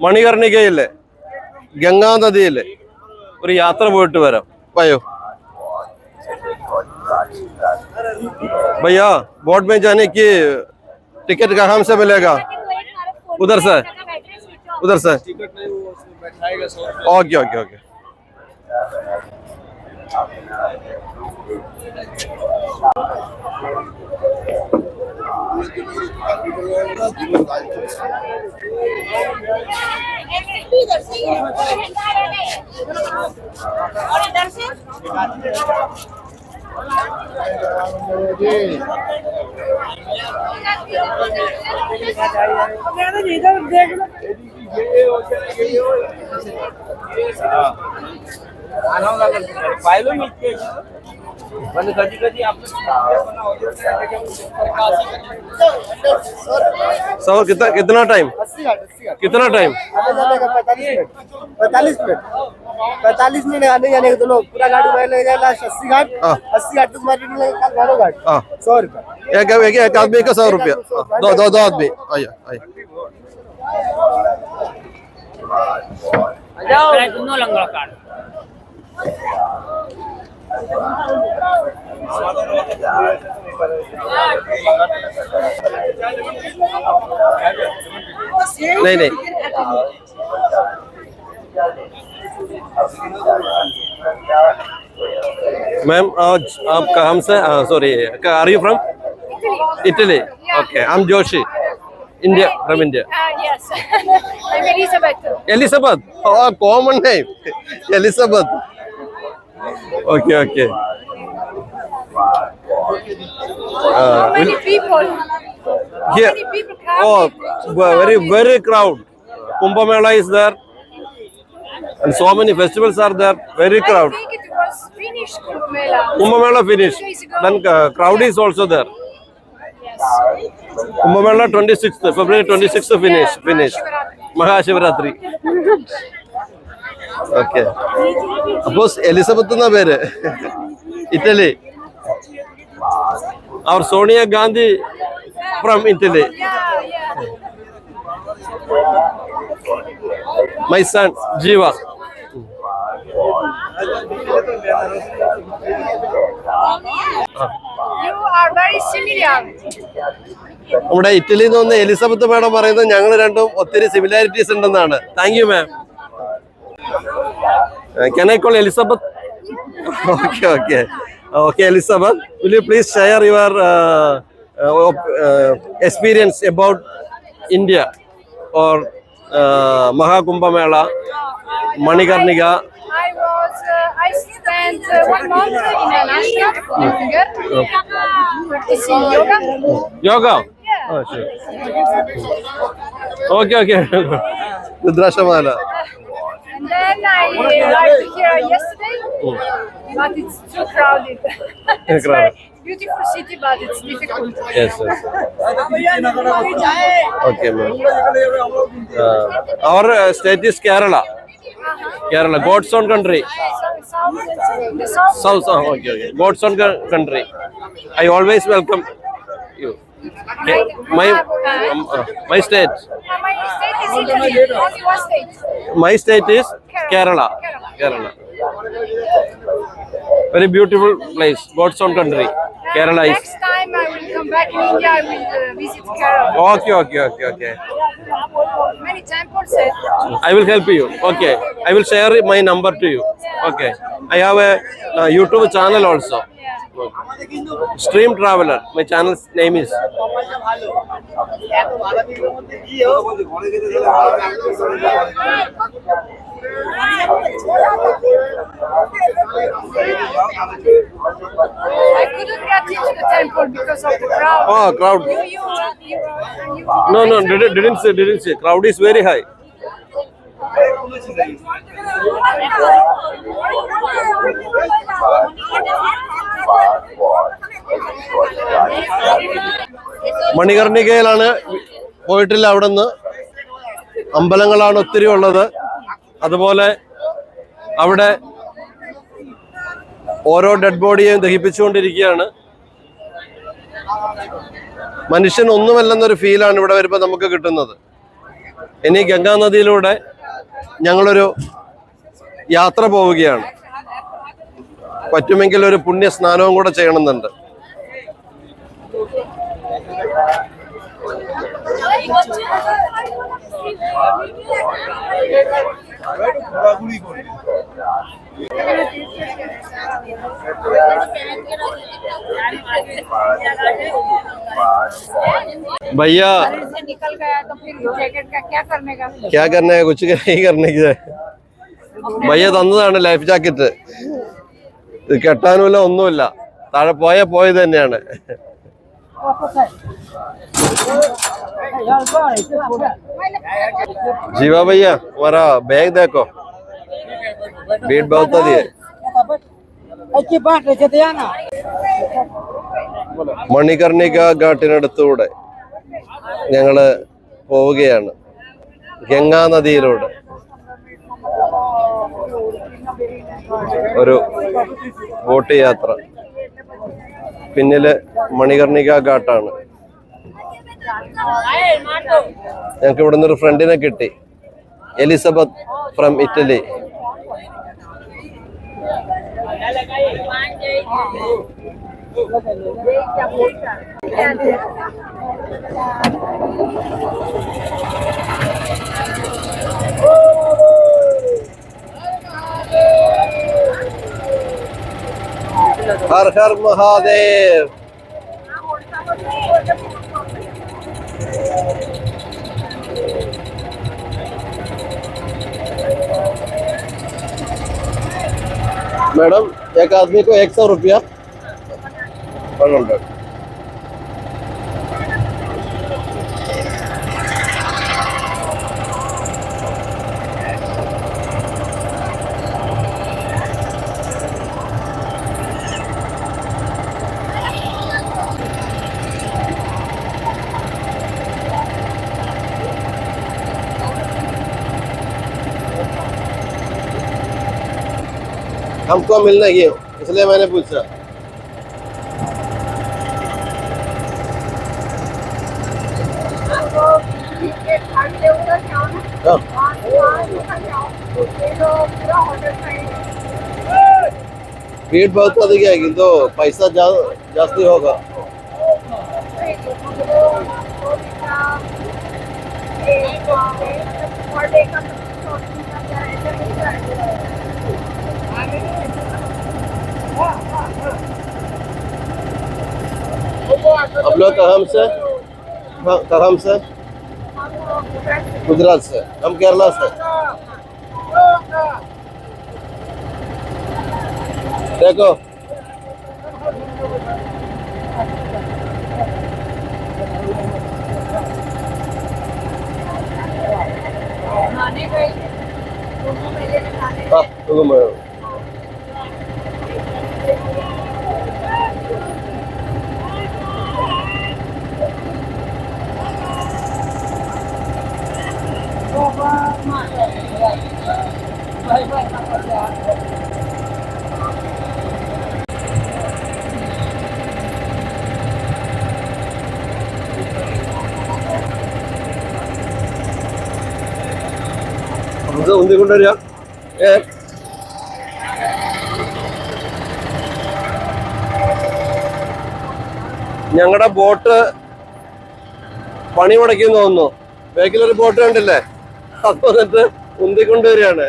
മണികർണികയിലെ ഗംഗാ നദിയിലെ ഒരു യാത്ര പോയിട്ട് വരാം വയോ भैया बोट में जाने की टिकट कहाँ से मिलेगा उधर से उधर से ओके ओके ओके इधर से और इधर से पाहिलं मी इतके पण कधी कधी सर कितना कितना टाइम घाट घाट कितना टाइम पैंतालीस मिनट। पैंतालीस मिनट आने जाने का दोनों पूरा गाड़ी में ले जाएगा अस्सी घाट। हाँ। अस्सी घाट तक मार्केट में घाटो घाट। हाँ। सौ रुपये एक एक, एक आदमी का सौ रुपया। हाँ, दो दो दो आदमी। आइए आइए। दोनों लंगड़ा काट। नहीं नहीं। मैम आज आप कहा sorry are you from Italy okay I am Joshi India from India Elizabeth Elizabeth common है Elizabeth okay okay How many people? How here, many people oh, very very crowd. Kumbh Mela is there, and so many festivals are there. Very crowd. I think it was finished Kumbh Mela. Kumbh Mela finished. Then uh, crowd is also there. Yes. Kumbh Mela 26th February 26th finished. Finished. Mahashivratri. Okay. അപ്പോ Elizabeth എന്ന പേര്? Italy. Our Sonia Gandhi from Italy. My son Jeeva. നമ്മുടെ ഇറ്റലിയിൽ നിന്ന് Elizabeth madam പറയുന്നത് ഞങ്ങൾ രണ്ടും ഒത്തിരി സിമിലാരിറ്റീസ് ഉണ്ടെന്നാണ്. Thank you ma'am Can I call Elizabeth? okay, okay. Okay, Elizabeth, will you please share your uh, uh, uh, experience about India or uh, mahakumbh Mela, Manikarnika? I was, uh, I spent uh, one month in Alaska mm. It's in yoga. Yoga? Yeah. Oh, sure. Okay, okay. Rudrashamala. Japan. I arrived here yesterday, mm. but it's too crowded. it's. Very, beautiful city, but it's difficult. Yes, yes. okay, ma'am. Uh, our uh, state is Kerala. Kerala, God's own country. South, south, oh, okay, okay. God's own country. I always welcome. My um, uh, my state, Uh, my state is Italy, only one state. my state is Kerala. Kerala. Very beautiful place. God's own country. Kerala is. Next time I will come back in India, I will uh, visit Kerala. Okay, okay, okay, okay. Many temples. Uh, I will help you. Okay. I will share my number to you. Okay. I have a uh, YouTube channel also. Stream Traveler. My channel's name is. I couldn't get into the temple because of the crowd. Oh, crowd. You, you, uh, you, uh, you No, no, didn't, didn't say, didn't say. Crowd is very high. മണികർണികയിലാണ് പോയിട്ടില്ല അവിടെ നിന്ന് അമ്പലങ്ങളാണ് ഒത്തിരി ഉള്ളത്. അതുപോലെ അവിടെ ഓരോ dead ബോഡിയെയും ദഹിപ്പിച്ചുകൊണ്ടിരിക്കുകയാണ്. മനുഷ്യൻ ഒന്നുമല്ലെന്നൊരു ഫീലാണ് ഇവിടെ വരുമ്പോൾ നമുക്ക് കിട്ടുന്നത്. ഇനി ഗംഗാ നദിയിലൂടെ ഞങ്ങളൊരു യാത്ര പോവുകയാണ്. പറ്റുമെങ്കിൽ ഒരു പുണ്യ സ്നാനവും കൂടെ ചെയ്യണമെന്നുണ്ട്. भैया से निकल गया तो फिर जैकेट का क्या करने का क्या करना है कुछ नहीं करने की ഭയ്യ തന്നതാണ് ലൈഫ് ജാക്കറ്റ് ഇത് കെട്ടാനുമില്ല ഒന്നുമില്ല താഴെ പോയ പോയത് തന്നെയാണ് जीवा भैया हमारा बैग देखो भीड़ बहुत होती है മണികർണിക ഘാട്ടിനടുത്തൂടെ ഞങ്ങള് പോവുകയാണ് ഗംഗാ നദിയിലൂടെ ഒരു ബോട്ട് യാത്ര പിന്നിൽ മണികർണിക ഘാട്ടാണ്. ഞങ്ങൾക്ക് ഇവിടുന്ന് ഒരു ഫ്രണ്ടിനെ കിട്ടി. Elizabeth from Italy. हर हर महादेव। मैडम एक आदमी को एक सौ रुपया। One hundred. हमको मिल नहीं है। इसलिए मैंने पूछा। हाँ। भीड़ बहुत अधिक है किंतु पैसा जास्ती होगा। आप लोग कहाँ से कहाँ से। गुजरात से, हम केरला से। देखो। हाँ रुको मैं। ഇത് ഉന്തിക്കൊണ്ടുവരിക ഏ. ഞങ്ങളുടെ ബോട്ട് പണി മുടക്കിന്ന് തോന്നുന്നു. ബാക്കിലൊരു ബോട്ട് കണ്ടില്ലേ? അത് വന്നിട്ട് ഉന്തിക്കൊണ്ടുവരികയാണ്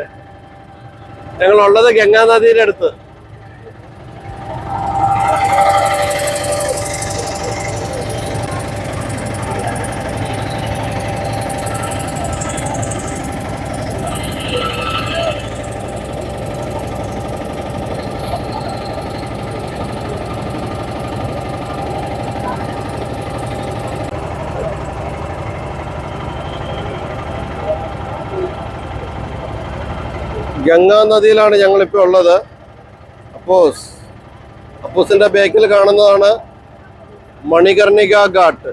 ഞങ്ങൾ ഉള്ളത് ഗംഗാ നദിയുടെ അടുത്ത്. ഗംഗാ നദിയിലാണ് ഞങ്ങളിപ്പോൾ ഉള്ളത്. അപ്പോസ് അപ്പോസിന്റെ ബേക്കിൽ കാണുന്നതാണ് മണികർണിക ഘാട്ട്.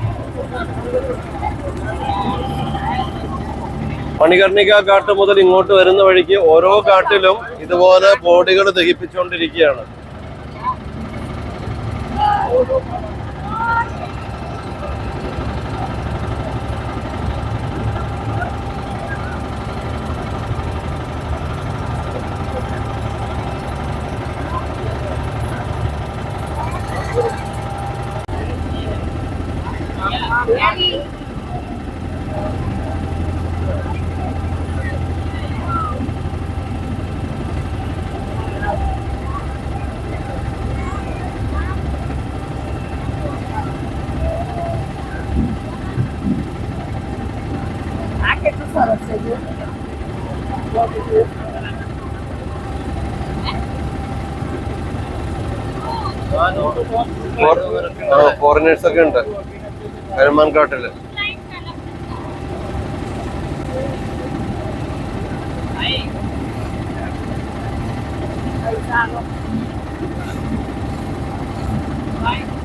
മണികർണിക കാട്ട് മുതൽ ഇങ്ങോട്ട് വരുന്ന വഴിക്ക് ഓരോ കാട്ടിലും ഇതുപോലെ ബോഡികൾ ദഹിപ്പിച്ചുകൊണ്ടിരിക്കുകയാണ്. ഫോറിനേഴ്സ് ഒക്കെ ഉണ്ട് കരുമാൻ കാട്ടിൽ Bye.